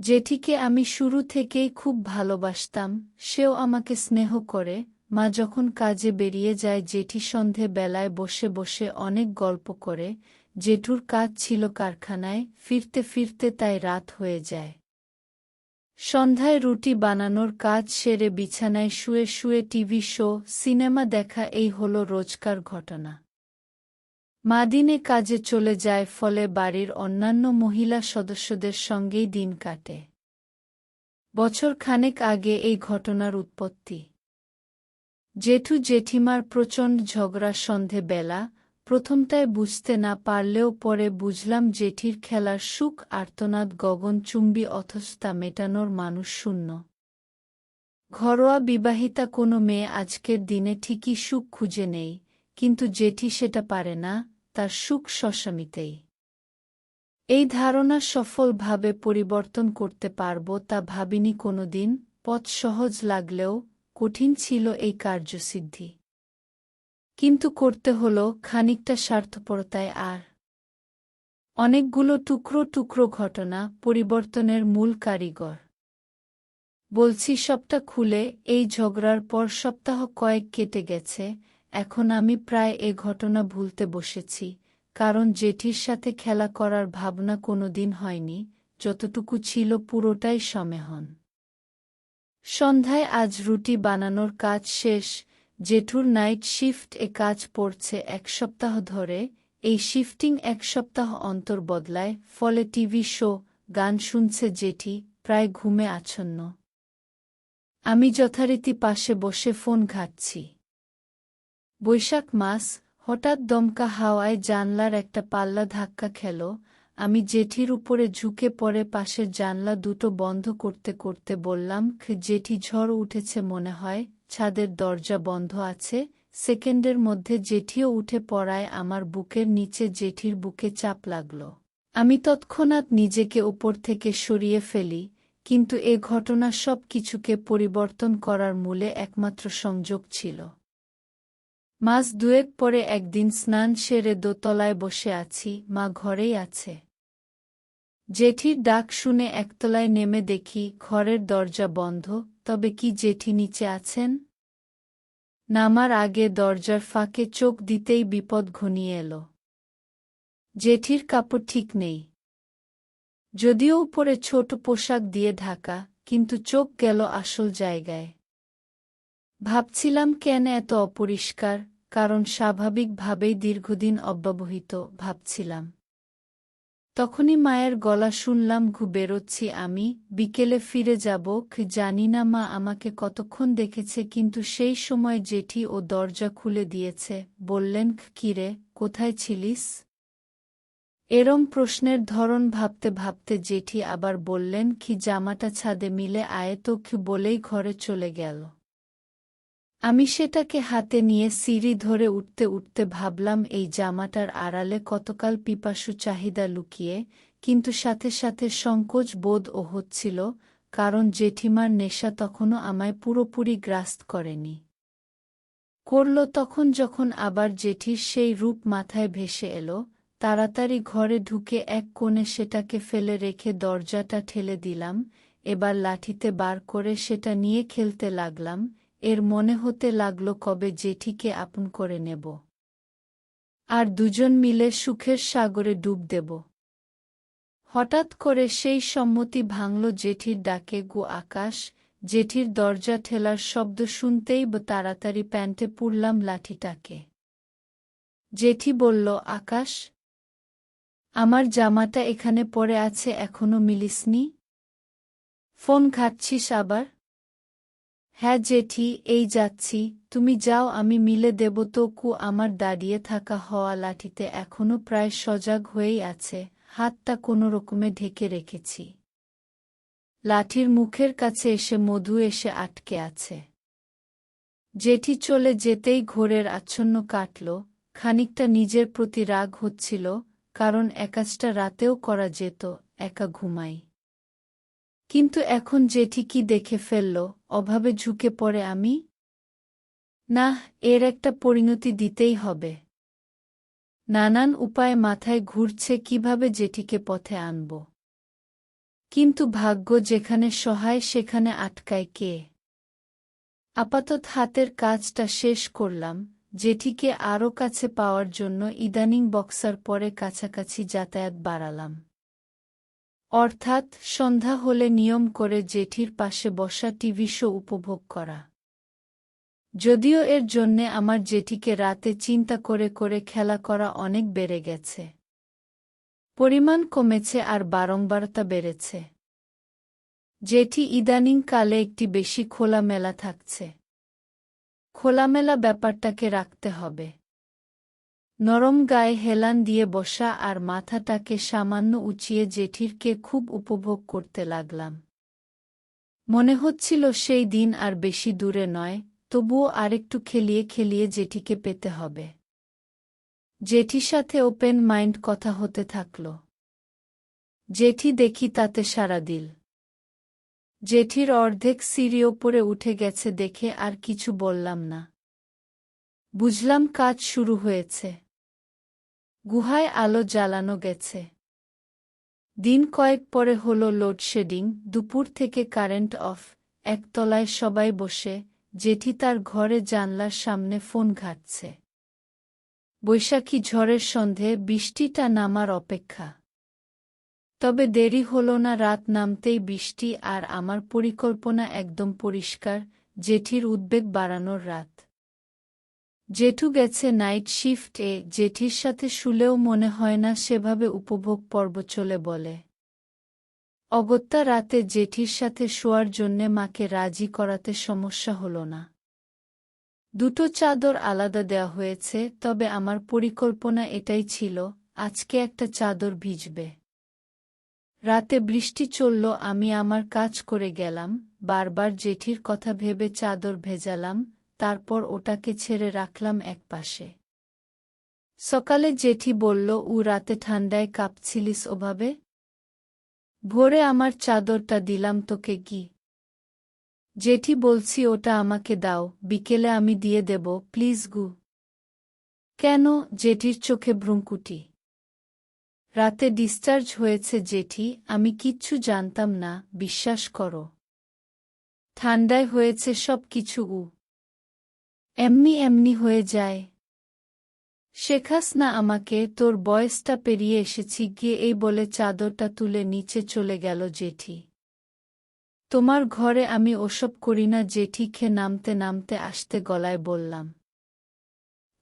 জেঠিকে আমি শুরু থেকেই খুব ভালোবাসতাম, সেও আমাকে স্নেহ করে, মা যখন কাজে বেরিয়ে যায় জেঠি সন্ধে বেলায় বসে বসে অনেক গল্প করে জেঠুর কাজ ছিল কারখানায়, ফিরতে ফিরতে তাই রাত হয়ে যায়। সন্ধ্যায় রুটি বানানোর কাজ সেরে বিছানায় শুয়ে শুয়ে টিভি শো, সিনেমা দেখা এই হল রোজকার ঘটনা। মাদিনে কাজে চলে যায় ফলে বাড়ির অন্যান্য মহিলা সদস্যদের সঙ্গেই দিন কাটে। বছর খানেক আগে এই ঘটনার উৎপত্তি। জেঠু জেঠিমার প্রচণ্ড ঝগড়া সন্ধে বেলা, প্রথমটায় বুঝতে না পারলেও পরে বুঝলাম জেঠির খেলার সুখ, আর্তনাদ গগনচুম্বী অথচ তা মেটানোর মানুষ শূন্য। ঘরোয়া বিবাহিতা কোনো মেয়ে আজকের দিনে ঠিকই সুখ খুঁজে নেই। কিন্তু জেঠি সেটা পারে না, তার সুখ সস্বামিতেই এই ধারণা সফলভাবে পরিবর্তন করতে পারব তা ভাবিনি কোনোদিন, পথ সহজ লাগলেও কঠিন ছিল এই কার্যসিদ্ধি। কিন্তু করতে হল খানিকটা স্বার্থপরতায় আর। অনেকগুলো টুকরো টুকরো ঘটনা পরিবর্তনের মূল কারিগর। বলছি সবটা খুলে এই ঝগড়ার পর সপ্তাহ কয়েক কেটে গেছে এখন আমি প্রায় এ ঘটনা ভুলতে বসেছি, কারণ জেঠির সাথে খেলা করার ভাবনা কোনোদিন হয়নি, যতটুকু ছিল পুরোটাই সমেহন। সন্ধ্যায় আজ রুটি বানানোর কাজ শেষ, জেঠুর নাইট শিফট এ কাজ পড়ছে এক সপ্তাহ ধরে, এই শিফটিং এক সপ্তাহ অন্তর বদলায়, ফলে টিভি শো, গান শুনছে জেঠি, প্রায় ঘুমে আচ্ছন্ন। আমি যথারীতি পাশে বসে ফোন ঘাটছি। বৈশাখ মাস, হঠাৎ দমকা হাওয়ায় জানলার একটা পাল্লা ধাক্কা খেল। আমি জেঠির উপরে ঝুঁকে পড়ে পাশের জানলা দুটো বন্ধ করতে করতে বললাম জেঠি, ঝড় উঠেছে মনে হয়। ছাদের দরজা বন্ধ আছে সেকেন্ডের মধ্যে জেঠিও উঠে পড়ায় আমার বুকের নিচে জেঠির বুকে চাপ লাগল। আমি তৎক্ষণাৎ নিজেকে ওপর থেকে সরিয়ে ফেলি, কিন্তু এ ঘটনা সব কিছুকে পরিবর্তন করার মূলে একমাত্র সংযোগ ছিল। মাস দুয়েক পরে একদিন স্নান সেরে দোতলায় বসে আছি, মা ঘরেই আছে। জেঠির ডাক শুনে একতলায় নেমে দেখি ঘরের দরজা বন্ধ, তবে কি জেঠি নিচে আছেন? নামার আগে দরজার ফাঁকে চোখ দিতেই বিপদ ঘনিয়ে এলো। জেঠির কাপড় ঠিক নেই। যদিও উপরে ছোট পোশাক দিয়ে ঢাকা, কিন্তু চোখ গেল আসল জায়গায়। ভাবছিলাম কেন এত অপরিষ্কার, কারণ স্বাভাবিকভাবেই দীর্ঘদিন অব্যবহিত, ভাবছিলাম। তখনই মায়ের গলা শুনলাম, ঘু, বেরোচ্ছি আমি, বিকেলে ফিরে যাব জানি না মা আমাকে কতক্ষণ দেখেছে, কিন্তু সেই সময় জেঠি ও দরজা খুলে দিয়েছে, বললেন কিরে কোথায় ছিলিস? এরম প্রশ্নের ধরন ভাবতে ভাবতে জেঠি আবার বললেন কি জামাটা ছাদে মিলে আয়ে তো কি বলেই ঘরে চলে গেল। আমি সেটাকে হাতে নিয়ে সিঁড়ি ধরে উঠতে উঠতে ভাবলাম, এই জামাটার আড়ালে কতকাল পিপাসু চাহিদা লুকিয়ে, কিন্তু সাথে সাথে সংকোচ বোধ ও হচ্ছিল, কারণ জেঠিমার নেশা তখনও আমায় পুরোপুরি গ্রাস্ত করেনি। করল তখন যখন আবার জেঠির সেই রূপ মাথায় ভেসে এলো, তাড়াতাড়ি ঘরে ঢুকে এক কোণে সেটাকে ফেলে রেখে দরজাটা ঠেলে দিলাম, এবার লাঠিতে বার করে সেটা নিয়ে খেলতে লাগলাম এর মনে হতে লাগল কবে জেঠিকে আপন করে নেব। আর দুজন মিলে সুখের সাগরে ডুব দেব। হঠাৎ করে সেই সম্মতি ভাঙল জেঠির ডাকে গু আকাশ, জেঠির দরজা ঠেলার শব্দ শুনতেই তাড়াতাড়ি প্যান্টে পুড়লাম লাঠিটাকে। জেঠি বলল, আকাশ, আমার জামাটা এখানে পড়ে আছে, এখনও মিলিসনি? ফোন খাচ্ছিস আবার? হ্যাঁ জেঠি, এই যাচ্ছি। তুমি যাও, আমি মিলে দেব তো কু আমার দাঁড়িয়ে থাকা হওয়া লাঠিতে এখনও প্রায় সজাগ হয়েই আছে। হাতটা কোনো রকমে ঢেকে রেখেছি। লাঠির মুখের কাছে এসে মধু এসে আটকে আছে। জেঠি চলে যেতেই ঘোরের আচ্ছন্ন কাটল। খানিকটা নিজের প্রতি রাগ হচ্ছিল, কারণ একাজটা রাতেও করা যেত, একা ঘুমাই। কিন্তু এখন জেঠি কি দেখে ফেলল, অভাবে ঝুঁকে পড়ে আমি? না এর একটা পরিণতি দিতেই হবে। নানান উপায়ে মাথায় ঘুরছে কীভাবে জেঠিকে পথে আনব। কিন্তু ভাগ্য যেখানে সহায়, সেখানে আটকায় কে? আপাতত হাতের কাজটা শেষ করলাম জেঠিকে আরও কাছে পাওয়ার জন্য ইদানিং বক্সার পরে কাছাকাছি যাতায়াত বাড়ালাম। অর্থাৎ সন্ধ্যা হলে নিয়ম করে জেঠির পাশে বসা টিভি শো উপভোগ করা। যদিও এর জন্যে আমার জেঠিকে রাতে চিন্তা করে করে খেলা করা অনেক বেড়ে গেছে। পরিমাণ কমেছে আর বারংবারতা বেড়েছে। জেঠি ইদানিং কালে একটি বেশি খোলামেলা থাকছে। খোলামেলা ব্যাপারটাকে রাখতে হবে। নরম গায়ে হেলান দিয়ে বসা আর মাথাটাকে সামান্য উঁচিয়ে জেঠিরকে খুব উপভোগ করতে লাগলাম। মনে হচ্ছিল সেই দিন আর বেশি দূরে নয়, তবুও আরেকটু খেলিয়ে খেলিয়ে জেঠিকে পেতে হবে। জেঠির সাথে ওপেন মাইন্ড কথা হতে থাকল। জেঠি দেখি তাতে সারা দিল। জেঠির অর্ধেক সিঁড়ি ওপরে উঠে গেছে দেখে আর কিছু বললাম না। বুঝলাম কাজ শুরু হয়েছে। গুহায় আলো জ্বালানো গেছে। দিন কয়েক পরে হল লোডশেডিং দুপুর থেকে কারেন্ট অফ, একতলায় সবাই বসে, জেঠি তার ঘরে জানলার সামনে ফোন ঘাটছে। বৈশাখী ঝড়ের সন্ধে বৃষ্টিটা নামার অপেক্ষা। তবে দেরি হল না রাত নামতেই বৃষ্টি আর আমার পরিকল্পনা একদম পরিষ্কার, জেঠির উদ্বেগ বাড়ানোর রাত। জেঠু গেছে নাইট শিফটে জেঠির সাথে শুলেও মনে হয় না সেভাবে উপভোগ পর্ব চলে বলে। অগত্যা রাতে জেঠির সাথে শোয়ার জন্যে মাকে রাজি করাতে সমস্যা হল না। দুটো চাদর আলাদা দেওয়া হয়েছে, তবে আমার পরিকল্পনা এটাই ছিল, আজকে একটা চাদর ভিজবে। রাতে বৃষ্টি চলল, আমি আমার কাজ করে গেলাম, বারবার জেঠির কথা ভেবে চাদর ভেজালাম তারপর ওটাকে ছেড়ে রাখলাম একপাশে। সকালে জেঠি বলল, উ রাতে ঠান্ডায় কাঁপছিলিস ওভাবে? ভোরে আমার চাদরটা দিলাম তোকে কি? জেঠি বলছি, ওটা আমাকে দাও, বিকেলে আমি দিয়ে দেব, প্লিজ গু। কেন? জেঠির চোখে ভ্রুঙ্কুটি রাতে ডিসচার্জ হয়েছে জেঠি, আমি কিচ্ছু জানতাম না, বিশ্বাস করো। ঠান্ডায় হয়েছে সব কিছু উ এমনি এমনি হয়ে যায়। শেখাস না আমাকে, তোর বয়সটা পেরিয়ে এসেছি, গিয়ে এই বলে চাদরটা তুলে নিচে চলে গেল জেঠি। তোমার ঘরে আমি ওসব করি না জেঠি খে নামতে নামতে আসতে গলায় বললাম।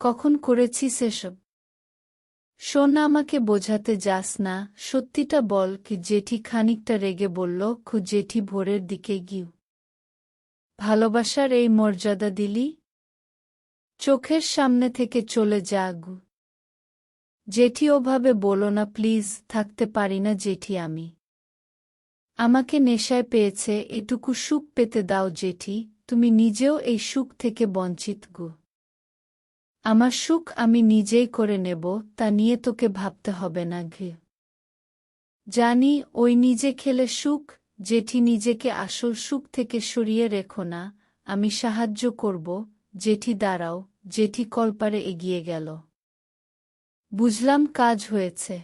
কখন করেছি সেসব শোন আমাকে বোঝাতে যাস না। সত্যিটা বল কি, জেঠি খানিকটা রেগে বলল, খু, জেঠি ভোরের দিকে গিউ। ভালোবাসার এই মর্যাদা দিলি? চোখের সামনে থেকে চলে যাগু। জেঠি ওভাবে বলো না, প্লিজ, থাকতে পারি না জেঠি আমি। আমাকে নেশায় পেয়েছে, এটুকু সুখ পেতে দাও জেঠি তুমি নিজেও এই সুখ থেকে বঞ্চিত গু। আমার সুখ আমি নিজেই করে নেব, তা নিয়ে তোকে ভাবতে হবে না ঘে। জানি, ওই নিজে খেলে সুখ জেঠি নিজেকে আসল সুখ থেকে সরিয়ে রেখো না, আমি সাহায্য করব জেঠি দাঁড়াও, জেঠি কলপারে এগিয়ে গেল। বুঝলাম কাজ হয়েছে।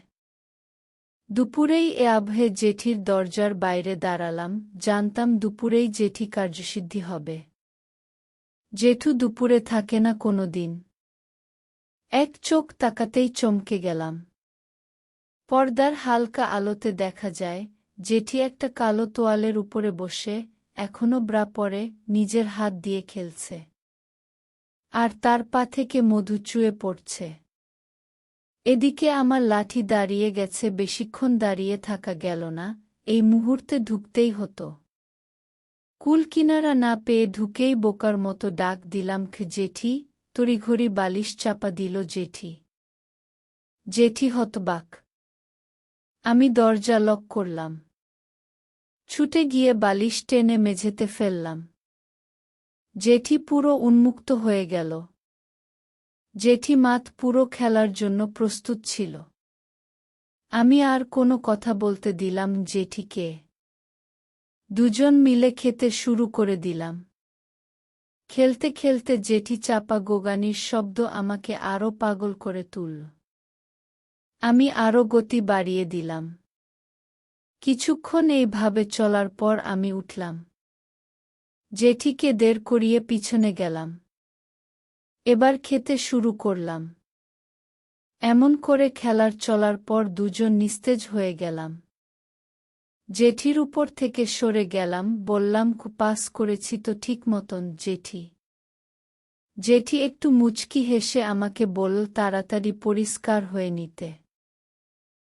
দুপুরেই এ আবহে জেঠির দরজার বাইরে দাঁড়ালাম, জানতাম দুপুরেই জেঠি কার্যসিদ্ধি হবে। জেঠু দুপুরে থাকে না কোনো দিন। এক চোখ তাকাতেই চমকে গেলাম। পর্দার হালকা আলোতে দেখা যায়, জেঠি একটা কালো তোয়ালের উপরে বসে, এখনও ব্রা পরে, নিজের হাত দিয়ে খেলছে। আর তার পা থেকে মধু চুয়ে পড়ছে। এদিকে আমার লাঠি দাঁড়িয়ে গেছে, বেশিক্ষণ দাঁড়িয়ে থাকা গেল না, এই মুহূর্তে ঢুকতেই হতো। কুল কিনারা না পেয়ে ঢুকেই বোকার মতো ডাক দিলাম জেঠি, তড়িঘড়ি বালিশ চাপা দিল জেঠি। জেঠি হতবাক। আমি দরজা লক করলাম। ছুটে গিয়ে বালিশ টেনে মেঝেতে ফেললাম। জেঠি পুরো উন্মুক্ত হয়ে গেল। জেঠি মাত পুরো খেলার জন্য প্রস্তুত ছিল। আমি আর কোনো কথা বলতে দিলাম জেঠিকে। দুজন মিলে খেতে শুরু করে দিলাম। খেলতে খেলতে জেঠি চাপা গোগানির শব্দ আমাকে আরও পাগল করে তুলল। আমি আরও গতি বাড়িয়ে দিলাম। কিছুক্ষণ এইভাবে চলার পর আমি উঠলাম। জেঠিকে দের করিয়ে পিছনে গেলাম। এবার খেতে শুরু করলাম। এমন করে খেলার চলার পর দুজন নিস্তেজ হয়ে গেলাম। জেঠির উপর থেকে সরে গেলাম, বললাম "কু পাস করেছি তো ঠিক মতন, জেঠি। জেঠি একটু মুচকি হেসে আমাকে বলল, তাড়াতাড়ি পরিষ্কার হয়ে নিতে।